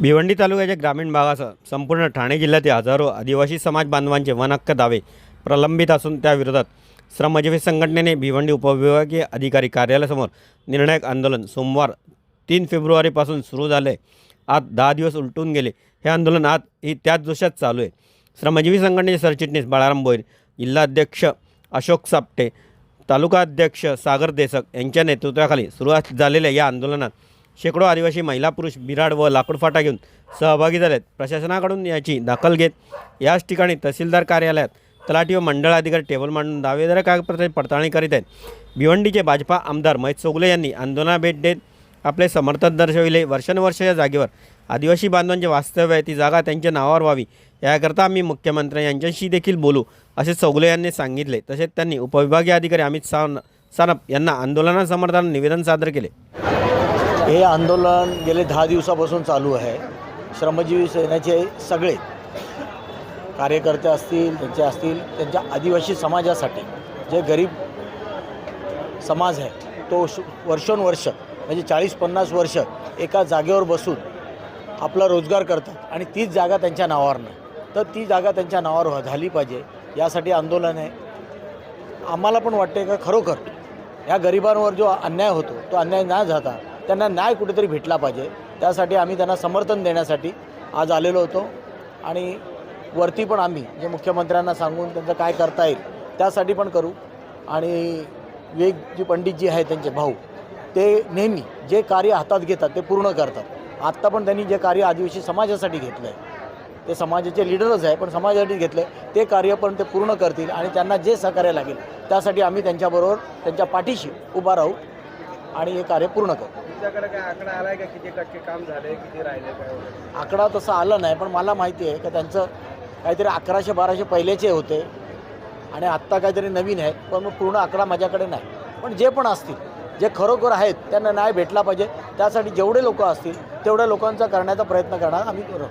भिवंडी तालुक्याच्या ग्रामीण भागासह संपूर्ण ठाणे जिल्ह्यातील हजारो आदिवासी समाज बांधवांचे वनहक्क दावे प्रलंबित असून त्याविरोधात श्रमजीवी संघटनेने भिवंडी उपविभागीय अधिकारी कार्यालयासमोर निर्णायक आंदोलन सोमवार तीन फेब्रुवारीपासून सुरू झाले. आज दहा दिवस उलटून गेले. हे आंदोलन आज ही त्याच जोशात चालू आहे. श्रमजीवी संघटनेचे सरचिटणीस बाळाराम बोईर जिल्हाध्यक्ष अशोक सापटे तालुका अध्यक्ष सागर देसक यांच्या नेतृत्वाखाली सुरुवात झालेल्या या आंदोलनात शेकडो आदिवासी महिला पुरुष बिराड व लाकूडफाटा घेऊन सहभागी झालेत. प्रशासनाकडून याची दखल घेत याच ठिकाणी तहसीलदार कार्यालयात तलाठी व मंडळ अधिकारी टेबल मांडून दावेदार कागदपत्राची पडताळणी करीत आहेत. भिवंडीचे भाजपा आमदार महेश चोगले यांनी आंदोलनाला भेट देत आपले समर्थन दर्शविले. वर्षानुवर्ष या जागेवर आदिवासी बांधवांचे वास्तव्य आहे. ती जागा त्यांच्या नावावर व्हावी. याकरता आम्ही मुख्यमंत्री यांच्याशी देखील बोलू असे चौगले यांनी सांगितले. तसेच त्यांनी उपविभागीय अधिकारी अमित सान सानप यांना आंदोलनासमर्थानं निवेदन सादर केले. हे आंदोलन गेले दहा दिवसापासून चालू आहे. श्रमजीवी सेनेचे सगळे कार्यकर्ते असतील त्यांचे असतील त्यांच्या आदिवासी समाजासाठी जे गरीब समाज आहे तो श- वर्षोनवर्ष म्हणजे चाळीस पन्नास वर्ष एका जागेवर बसून आपला रोजगार करतात आणि तीच जागा त्यांच्या नावावर नाही. तर ती जागा त्यांच्या नावावर झाली पाहिजे. यासाठी आंदोलन आहे. आम्हाला पण वाटते का खरोखर या गरिबांवर जो अन्याय होतो तो अन्याय न जाता त्यांना न्याय कुठेतरी भेटला पाहिजे. त्यासाठी आम्ही त्यांना समर्थन देण्यासाठी आज आलेलो होतो. आणि वरती पण आम्ही जे मुख्यमंत्र्यांना सांगून त्यांचं काय करता येईल त्यासाठी पण करू. आणि वेग जी पंडितजी आहे त्यांचे भाऊ ते नेहमी जे कार्य हातात घेतात ते पूर्ण करतात. आत्ता पण त्यांनी जे कार्य आदिवासी समाजासाठी घेतलं आहे ते समाजाचे लिडरच आहे पण समाजासाठी घेतलं ते कार्य पण ते पूर्ण करतील आणि त्यांना जे सहकार्य लागेल त्यासाठी आम्ही त्यांच्याबरोबर त्यांच्या पाठीशी उभा राहू आणि हे कार्य पूर्ण करू. तुमच्याकडे काय आकडा आलाय का? किती टक्के काम किती राहिले काय वगैरे? आकडा तसा आला नाही पण मला माहिती आहे का त्यांचं काहीतरी अकराशे बाराशे पहिलेचे होते आणि आत्ता काहीतरी नवीन आहेत पण मग पूर्ण आकडा माझ्याकडे नाही. पण जे पण असतील जे खरोखर आहेत त्यांना न्याय भेटला पाहिजे. त्यासाठी जेवढे लोक असतील तेवढ्या लोकांचा करण्याचा प्रयत्न करणार आम्ही करू.